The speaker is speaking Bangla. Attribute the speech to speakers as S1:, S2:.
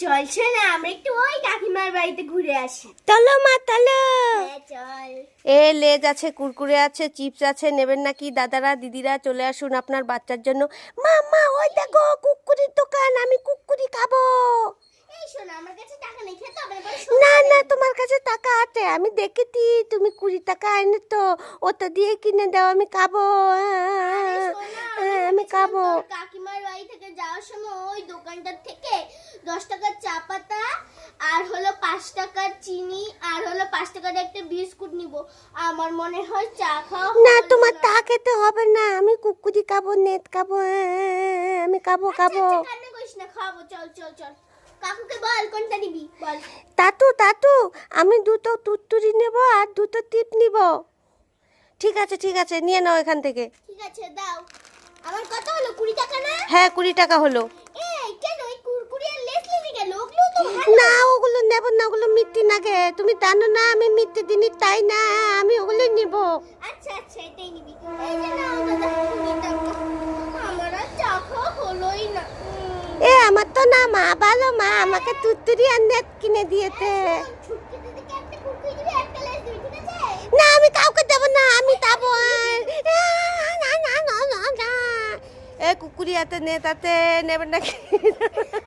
S1: চলছে না আমরা একটু ওই কাকিমার বাড়িতে ঘুরে আসি।
S2: চলো মা চলো
S1: হ্যাঁ চল।
S2: এ লেজ আছে কুরকুরে আছে চিপস আছে নেবেন নাকি দাদারা দিদিরা চলে আসুন আপনার বাচ্চার জন্য। মা মা ওই দেখো কুকুরির দোকান আমি কুকুরি খাব। না না তোমার কাছে টাকা আছে আমি দেখেছি তুমি কুড়ি টাকা এনে তো ওটা দিয়ে কিনে দাও আমি খাব। হ্যাঁ, আমি খাব
S1: কাকিমার বাড়ি থেকে যাওয়ার সময় ওই দোকানটার থেকে দশ টাকার চা পাতা আর হলো পাঁচ টাকার চিনি আর হলো পাঁচ টাকার একটা বিস্কুট নিব। আমার মনে হয় চা খাওয়া
S2: না তোমার তা খেতে হবে না। আমি কুকুরি খাব নেট খাব হ্যাঁ, আমি খাব খাব।
S1: আচ্ছা, আচ্ছা, কান্না করিস না খাব চল চল চল। কাকুকে বল কোনটা নিবি? বল।
S2: তাতু তাতু আমি দুটো তুত্তুরি নেব আর দুটো টিপ নিব। ঠিক আছে ঠিক আছে নিয়ে নাও এখান থেকে।
S1: ঠিক আছে দাও। আমার
S2: হ্যাঁ কুড়ি টাকা হলো। না ওগুলো নেব না ওগুলো মিথ্যে নাগে তুমি জানো না আমি মিথ্যে দিনই তাই না আমি ওগুলো নিব।
S1: আচ্ছা আচ্ছা এটাই নিবি। এই যে নাও দাদা কুড়ি টাকা। আমার আর চা হলোই না।
S2: এ আমার তো না মা ভালো মা আমাকে তুত্তুরি আর নেট কিনে দিয়েছে। না আমি কাউকে দেবো না আমি যাব। এ কুকুরি নে তাতে নেবেন নাকি?